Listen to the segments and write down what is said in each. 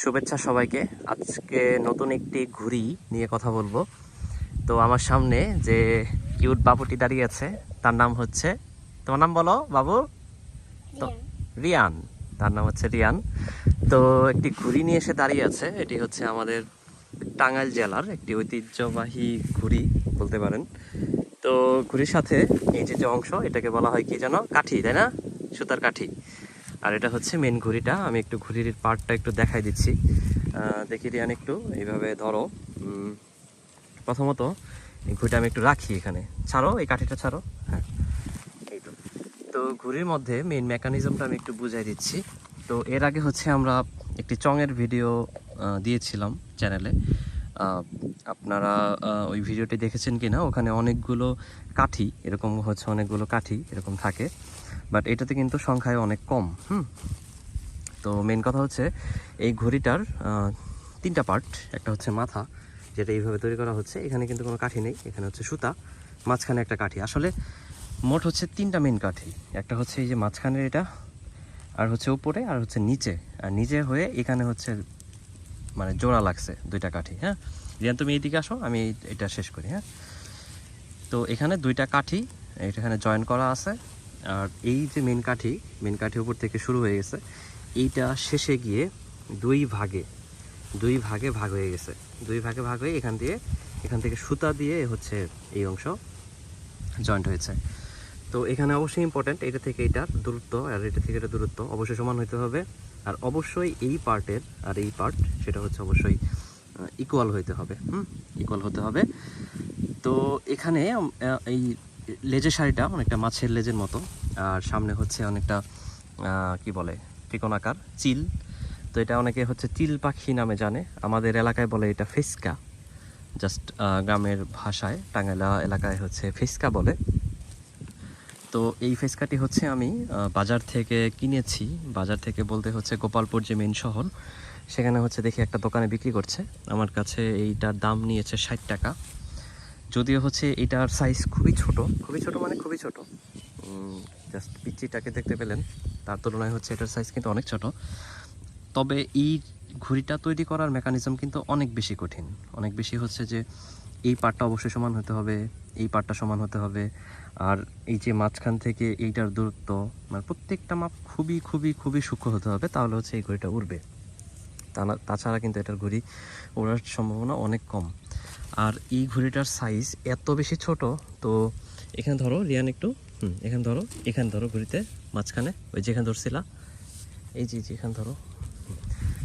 শুভেচ্ছা সবাইকে। আজকে নতুন একটি ঘুড়ি নিয়ে কথা বলব। তো আমার সামনে যে কিউট বাবুটি দাঁড়িয়ে আছে তার নাম হচ্ছে তোমার নাম বলো বাবু? তো রিয়ান। তার নাম হচ্ছে রিয়ান। তো একটি ঘুড়ি নিয়ে এসে দাঁড়িয়ে আছে এটি হচ্ছে আমাদের টাঙ্গাইল জেলার একটি ঐতিহ্যবাহী ঘুড়ি বলতে পারেন। তো ঘুড়ির সাথে এই যে যে অংশ এটাকে বলা হয় কি যেন? কাঠি তাই না? সুতার কাঠি। আর এটা হচ্ছে মেন ঘুড়িটা। আমি একটু ঘুড়ির পার্টটা একটু দেখাই দিচ্ছি। দেখি রিয়ান একটু, এইভাবে ধরো। প্রথমত এই ঘুড়িটা আমি একটু রাখি এখানে। ছাড়ো, এই কাঠিটা ছাড়ো। হ্যাঁ তো। ঘুড়ির মধ্যে মেইন মেকানিজমটা আমি একটু বুঝাই দিচ্ছি। তো এর আগে হচ্ছে আমরা একটি চঙের ভিডিও দিয়েছিলাম চ্যানেলে আপনারা ওই ভিডিওটি দেখেছেন কি না ওখানে অনেকগুলো কাঠি, এরকম হচ্ছে অনেকগুলো কাঠি, এরকম থাকে। বাট এটাতে কিন্তু সংখ্যায় অনেক কম, হুম? তো মেন কথা হচ্ছে, এই ঘড়িটার তিনটা পার্ট একটা হচ্ছে মাথা, যেটা এইভাবে তৈরি করা হচ্ছে। এখানে কিন্তু কোনো কাঠি নেই, এখানে হচ্ছে সুতা, মাঝখানে একটা কাঠি। আসলে মোট হচ্ছে তিনটা মেন কাঠি। একটা হচ্ছে এই যে মাঝখানের এটা, আর হচ্ছে উপরে, আর হচ্ছে নিচে। আর নিচে হয়ে এখানে হচ্ছে মানে জোড়া লাগছে দুইটা কাঠি হ্যাঁ? রিয়ান, তুমি এইদিকে আসো, আমি এটা শেষ করি হ্যাঁ? তো এখানে দুইটা কাঠি, এখানে জয়েন করা আছে। আর এই যে মেন কাঠি মেন কাঠি উপর থেকে শুরু হয়ে গেছে, এইটা শেষে গিয়ে দুই ভাগে দুই ভাগে ভাগ হয়ে গেছে। দুই ভাগে ভাগ হয়ে এখান দিয়ে, এখান থেকে সুতা দিয়ে হচ্ছে এই অংশ জয়েন্ট হয়েছে। তো এখানে অবশ্যই ইম্পর্ট্যান্ট এটা থেকে এটার দূরত্ব আর এটা থেকে এটা দূরত্ব অবশ্যই সমান হতে হবে। আর অবশ্যই এই পার্টের আর এই পার্ট, সেটা হচ্ছে অবশ্যই ইকুয়াল হইতে হবে, হুম? ইকুয়াল হতে হবে। তো এখানে এই লেজের শাড়িটা অনেকটা মাছের লেজের মতো। আর সামনে হচ্ছে অনেকটা কি বলে, ত্রিকোণাকার, চিল। তো এটা অনেকে হচ্ছে চিল পাখি নামে জানে। আমাদের এলাকায় বলে এটা ফেসকা। জাস্ট গ্রামের ভাষায়, টাঙ্গাইলা এলাকায় হচ্ছে ফেসকা বলে। তো এই ফেসকাটি হচ্ছে আমি বাজার থেকে কিনেছি। বাজার থেকে বলতে হচ্ছে গোপালপুর যে মেন শহর, সেখানে হচ্ছে দেখি একটা দোকানে বিক্রি করছে। আমার কাছে এইটার দাম নিয়েছে ষাট টাকা। যদিও হচ্ছে এটার সাইজ খুবই ছোট। খুবই ছোট মানে খুবই ছোট। জাস্ট পিচ্চিটাকে দেখতে পেলেন। তার তুলনায় হচ্ছে এটার সাইজ কিন্তু অনেক ছোট। তবে এই ঘুড়িটা তৈরি করার মেকানিজম কিন্তু অনেক বেশি কঠিন। অনেক বেশি হচ্ছে যে এই পার্টটা অবশ্যই সমান হতে হবে, এই পার্টটা সমান হতে হবে। আর এই যে মাঝখান থেকে এইটার দূরত্ব মানে প্রত্যেকটা মাপ খুবই খুবই খুবই সূক্ষ্ম হতে হবে, তাহলে হচ্ছে এই ঘড়িটা উড়বে। তাছাড়া কিন্তু এটার ঘড়ি ওড়ার সম্ভাবনা অনেক কম। আর এই ঘড়িটার সাইজ এত বেশি ছোট, তো এখানে ধরো, রিয়ান একটু, হুম, এখানে ধরো এখানে ধরো ঘড়িতে মাঝখানে, ওই যেখানে ধরছিলা এই যে এখানে ধরো।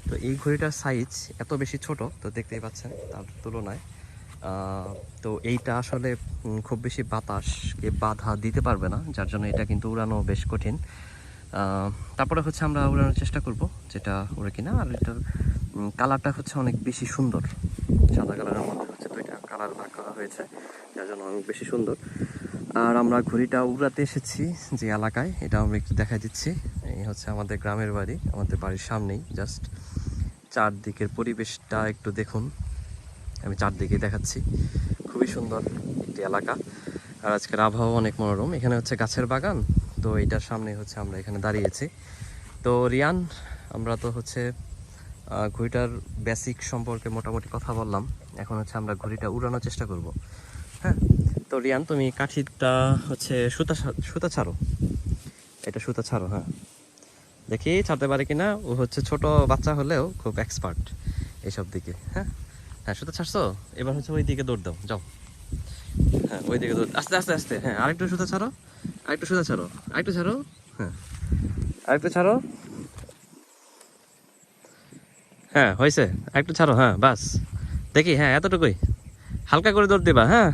তো এই ঘড়িটার সাইজ এত বেশি ছোট, তো দেখতেই পাচ্ছেন তার তুলনায়। তো এইটা আসলে খুব বেশি বাতাসকে বাধা দিতে পারবে না, যার জন্য এটা কিন্তু উড়ানো বেশ কঠিন। তারপরে হচ্ছে আমরা উড়ানোর চেষ্টা করব, যেটা উড়ে কিনা, আর এটার কালারটা হচ্ছে অনেক বেশি সুন্দর, সাদা কালারের মধ্যে। কালার ভাগ করা হয়েছে, যার জন্য অনেক বেশি সুন্দর। আর আমরা ঘুড়িটা উড়াতে এসেছি যে এলাকায় এটা আমরা একটু দেখা দিচ্ছি। এই হচ্ছে আমাদের গ্রামের বাড়ি, আমাদের বাড়ির সামনেই জাস্ট চারদিকের পরিবেশটা একটু দেখুন। আমি চারদিকে দেখাচ্ছি। খুবই সুন্দর একটি এলাকা। আর আজকের আবহাওয়া অনেক মনোরম। এখানে হচ্ছে গাছের বাগান, তো এটার সামনে হচ্ছে আমরা এখানে দাঁড়িয়েছি। তো রিয়ান, আমরা তো হচ্ছে ঘড়িটার বেসিক সম্পর্কে মোটামুটি কথা বললাম। এখন হচ্ছে আমরা ঘড়িটা উড়ানোর চেষ্টা করব। হ্যাঁ? তো রিয়ান, তুমি কাঠিটা হচ্ছে সুতা সুতা ছাড়ো। এটা সুতা ছাড়ো হ্যাঁ। দেখি ছাড়তে পারে কিনা। ও হচ্ছে ছোট বাচ্চা হলেও খুব এক্সপার্ট এইসব দিকে হ্যাঁ? হ্যাঁ সুতা ছাড়ছো? এবার হচ্ছে ওই দিকে দৌড় দাও, যাও। হ্যাঁ ওই দিকে দৌড় আস্তে আস্তে আস্তে হ্যাঁ আরেকটু সুতা ছাড়ো, আরেকটু সুতা ছাড়ো, আরেকটু ছাড়ো হ্যাঁ। আরেকটু ছাড়ো। হ্যাঁ হয়েছে। আরেকটু ছাড়ো হ্যাঁ বাস। দেখি হ্যাঁ এতটুকুই। হালকা করে দৌড় দিবা হ্যাঁ।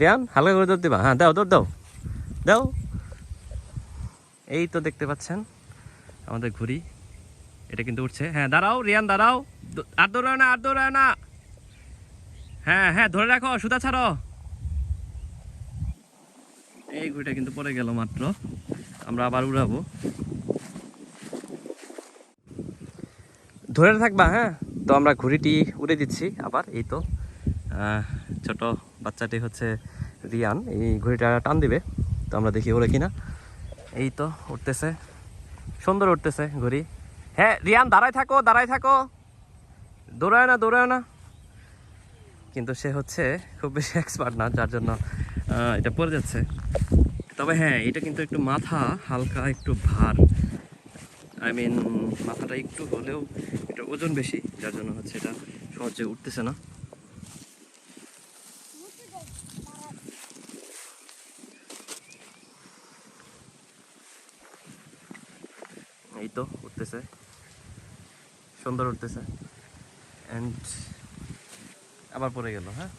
রিয়ান, হালকা করে দৌড় দিবা। হ্যাঁ দাও, দৌড় দাও। দাও। এই তো দেখতে পাচ্ছেন আমাদের ঘুড়ি। এটা কিন্তু উঠছে। হ্যাঁ দাঁড়াও, রিয়ান, দাঁড়াও। আর দৌড়ায় না, আর দৌড়ায় না। হ্যাঁ হ্যাঁ ধরে রাখো, সুতা ছাড়ো। এই ঘুড়িটা কিন্তু পরে গেল মাত্র। আমরা আবার উড়াবো। ধরে থাকবা হ্যাঁ? তো আমরা ঘুড়িটি উড়ে দিচ্ছি আবার, এই তো। ছোট বাচ্চাটি হচ্ছে রিয়ান, এই ঘুড়িটা টান দিবে। তো আমরা দেখি ওরে কিনা। এই তো উঠতেছে সুন্দর উঠতেছে ঘুড়ি। হ্যাঁ রিয়ান, দাঁড়ায় থাকো দাঁড়ায় থাকো। দৌড়ায় না দৌড়ায় না। কিন্তু সে হচ্ছে খুব বেশি এক্সপার্ট না, যার জন্য এটা পড়ে যাচ্ছে। তবে হ্যাঁ এটা কিন্তু একটু মাথা হালকা, একটু ভার। আই মিন মাথাটা একটু হলেও এটা ওজন বেশি, যার জন্য হচ্ছে এটা সহজে উঠতেছে না। এই তো, উঠতেছে। সুন্দর উঠতেছে। অ্যান্ড আবার পড়ে গেল হ্যাঁ?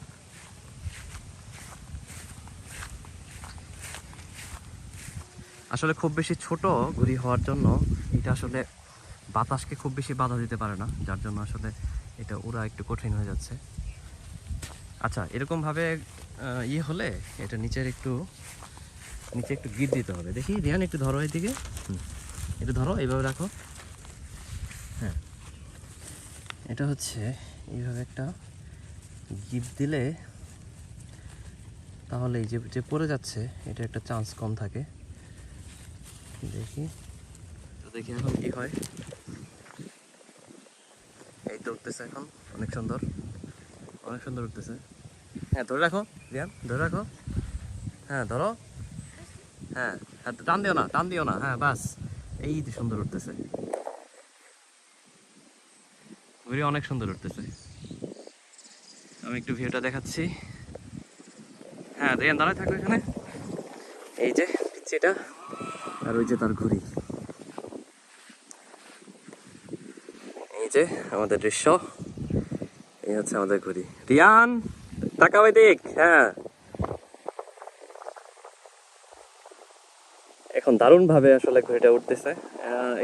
আসলে খুব বেশি ছোট ঘুড়ি হওয়ার জন্য এটা আসলে বাতাসকে খুব বেশি বাধা দিতে পারে না, যার জন্য আসলে এটা ওরা একটু কঠিন হয়ে যাচ্ছে। আচ্ছা এরকমভাবে ইয়ে হলে এটা নিচের একটু, নিচে একটু গিট দিতে হবে। দেখি, রিয়ান, একটু ধরো এদিকে। একটু ধরো, এইভাবে রাখো। হ্যাঁ। এটা হচ্ছে, এইভাবে একটা গিট দিলে তাহলে এই যে পড়ে যাচ্ছে, এটা একটা চান্স কম থাকে। দেখি। দেখি এখন কি হয়। এই তো উঠতেছে এখন, অনেক সুন্দর। অনেক সুন্দর উঠতেছে। হ্যাঁ ধরে রাখো, রিয়ান, ধরে রাখো। হ্যাঁ ধরো। হ্যাঁ হ্যাঁ টান দিও না, টান দিও না। হ্যাঁ বাস। এই তো সুন্দর উঠতেছে। ঘুরে অনেক সুন্দর উঠতেছে। আমি একটু ভিউটা দেখাচ্ছি। হ্যাঁ রিয়ান, দাঁড়ায় থাকো এখানে। এই যে, পিচ্ছিটা। আর ওই যে তার ঘুড়ি। যে আমাদের দৃশ্য। এই হচ্ছে আমাদের ঘুড়ি। রিয়ান তাকাও দিক হ্যাঁ। এখন দারুণভাবে আসলে ঘুড়িটা উঠতেছে।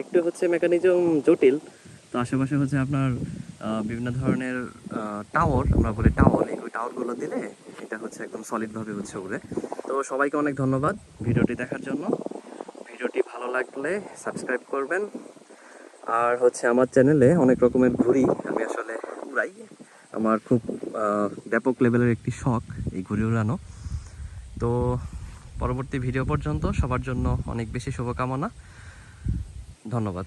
একটু হচ্ছে মেকানিজম জটিল। তো আশেপাশে হচ্ছে আপনার বিভিন্ন ধরনের টাওয়ার আমরা বলি টাওয়ার এই টাওয়ারগুলো দিলে এটা হচ্ছে একদম সলিডভাবে হচ্ছে উড়ে। তো সবাইকে অনেক ধন্যবাদ ভিডিওটি দেখার জন্য। ভিডিওটি ভালো লাগলে সাবস্ক্রাইব করবেন। আর হচ্ছে আমার চ্যানেলে অনেক রকমের ঘুরি আমি আসলে উড়াই। আমার খুব ব্যাপক লেভেলের একটি শখ এই ঘুড়ি উড়ানো। তো পরবর্তী ভিডিও পর্যন্ত সবার জন্য অনেক বেশি শুভকামনা। ধন্যবাদ।